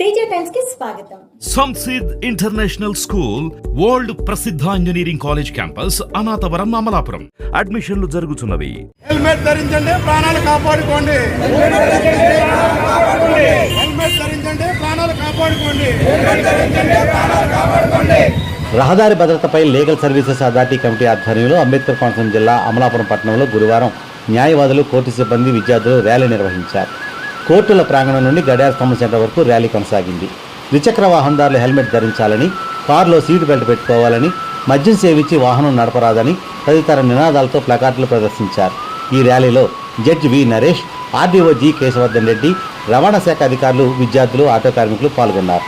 తేజ టైమ్స్కి స్వాగతం. సంసిద్ international school world ప్రసిద్ధ engineering college campus Anathavaram Amalapuram. అడ్మిషన్లు జరుగుతున్నవి. హెల్మెట్ ధరించండి ప్రాణాలు కాపాడుకోండి. హెల్మెట్ ధరించండి ప్రాణాలు కాపాడుకోండి. రహదారి భద్రతపై లీగల్ సర్వీసెస్ అథారిటీ కమిటీ ఆధ్వర్యంలో అంబేద్కర్ కోనసీమ జిల్లా అమలాపురం పట్టణంలో గురువారం న్యాయవాదులు కోర్టు సిబ్బంది విద్యార్థులు ర్యాలీ నిర్వహించారు. కోర్టుల ప్రాంగణం నుండి గడియార స్తంభం సెంటర్ వరకు ర్యాలీ కొనసాగింది. ద్విచక్ర వాహనదారులు హెల్మెట్ ధరించాలని కారులో సీటు బెల్ట్ పెట్టుకోవాలని మద్యం సేవించి వాహనం నడపరాదని తదితర నినాదాలతో ప్లకార్డులు ప్రదర్శించారు. ఈ ర్యాలీలో judge V Naresh RDO G Keshavardhan Reddy రవాణా శాఖ అధికారులు విద్యార్థులు ఆటో కార్మికులు పాల్గొన్నారు.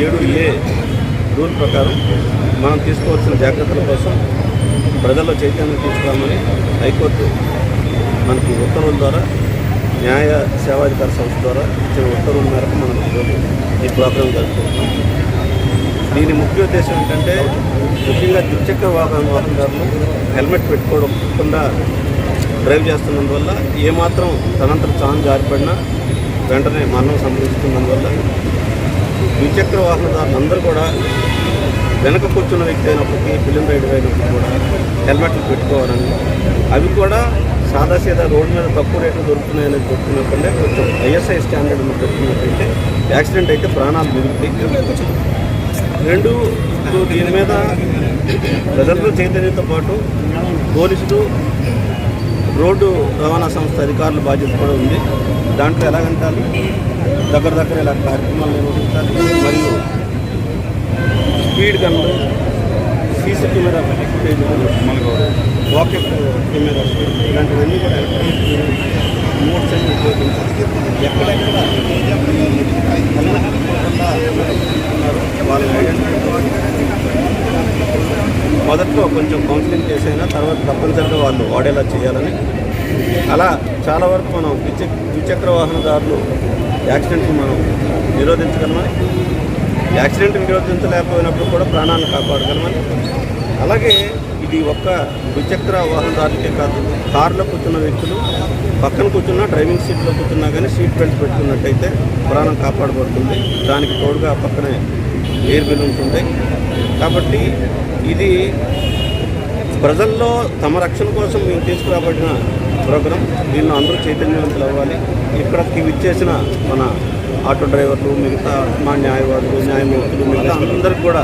ఏడు ఏ రూల్ ప్రకారం మనం తీసుకోవాల్సిన జాగ్రత్తల కోసం ప్రజల్లో చైతన్యం తీసుకురామని హైకోర్టు మనకి ఉత్తర్వుల ద్వారా న్యాయ సేవాధికార సంస్థ ద్వారా ఇచ్చిన ఉత్తర్వుల మేరకు మనం ఈరోజు ఈ ప్రోగ్రాం జరుపుకుంటున్నాం. దీని ముఖ్య ఉద్దేశం ఏంటంటే ముఖ్యంగా ద్విచక్ర వాహన వాహనదారులు హెల్మెట్ పెట్టుకోకుండా డ్రైవ్ చేస్తున్నందువల్ల ఏమాత్రం తనంతరం చాన్ జారిపడినా వెంటనే మరణం సంభవిస్తున్నందువల్ల ద్విచక్ర వాహనదారులు అందరూ కూడా వెనక కూర్చున్న వ్యక్తి అయినప్పటికీ ఫిలిం రైడ్ అయినప్పుడు కూడా హెల్మెట్లు పెట్టుకోవాలని. అవి కూడా సాదాసీదా రోడ్డు మీద తక్కువ రేట్లు దొరుకుతున్నాయని చెప్తున్నప్పుడే కొంచెం ఐఎస్ఐ స్టాండర్డ్ పెట్టుకున్నట్టయితే యాక్సిడెంట్ అయితే ప్రాణాలు మిగులుతాయి. రెండు దీని మీద ప్రజలతో చైతన్యంతో పాటు పోలీసులు రోడ్డు రవాణా సంస్థ అధికారుల బాధ్యత కూడా ఉంది. దాంట్లో ఎలాగంటారు? దగ్గర దగ్గర ఇలా కార్యక్రమాలు నిర్వహించాలి. మరియు స్పీడ్ గన్లు సీసీ కెమెరా ఎక్విప్మెంట్ మనకు వాకెట్ కెమెరా ఇలాంటివన్నీ కూడా ఎలక్ట్రానిక్ మూడు సెల్ ఉపయోగించాలి. ఎక్కడెక్కడ హెల్మెట్ పెట్టుకోకుండా ఉన్నారు ఐడెంటిఫై మొదట్లో కొంచెం కౌన్సిలింగ్ చేసైనా తర్వాత తప్పనిసరిగా వాళ్ళు వాడేలా చేయాలని. అలా చాలా వరకు మనం ద్విచ ద్విచక్ర వాహనదారులు యాక్సిడెంట్లు మనం నిరోధించగలమని యాక్సిడెంట్ నిరోధించలేకపోయినప్పుడు కూడా ప్రాణాలను కాపాడగలమని. అలాగే ఇది ఒక్క ద్విచక్ర వాహనదారులకే కాదు కారులో కూర్చున్న వ్యక్తులు పక్కన కూర్చున్నా డ్రైవింగ్ సీట్లో కూర్చున్నా కానీ సీట్ బెల్ట్ పెట్టుకున్నట్టయితే ప్రాణం కాపాడబడుతుంది. దానికి తోడుగా పక్కనే ఎయిర్ బెలూన్స్ ఉంటాయి. కాబట్టి ఇది ప్రజల్లో తమ రక్షణ కోసం మేము తీసుకురాబడిన ప్రోగ్రాం. దీనిలో అందరూ చైతన్యవంతులు అవ్వాలి. ఇక్కడికి విచ్చేసిన మన ఆటో డ్రైవర్లు మిగతా మా న్యాయవాదులు న్యాయమూర్తులు మిగతా అందరికీ కూడా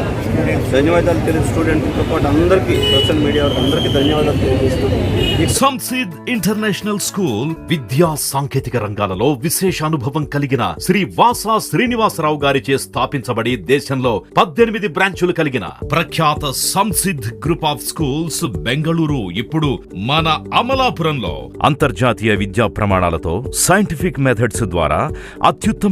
ధన్యవాదాలు తెలియదు స్టూడెంట్లతో పాటు అందరికీ సోషల్ మీడియా అందరికీ ధన్యవాదాలు తెలియజేస్తూ సంసిద్ ఇంటర్నేషనల్ స్కూల్ విద్యా సాంకేతిక రంగాలలో విశేష అనుభవం కలిగిన శ్రీ వాసా శ్రీనివాసరావు గారిచే స్థాపించబడి దేశంలో పద్దెనిమిది బ్రాంచులు కలిగిన ప్రఖ్యాత Samsidh group of schools Bengaluru ఇప్పుడు మన అమలాపురంలో. అంతర్జాతీయ విద్యా ప్రమాణాలతో సైంటిఫిక్ మెథడ్స్ ద్వారా అత్యుత్తమ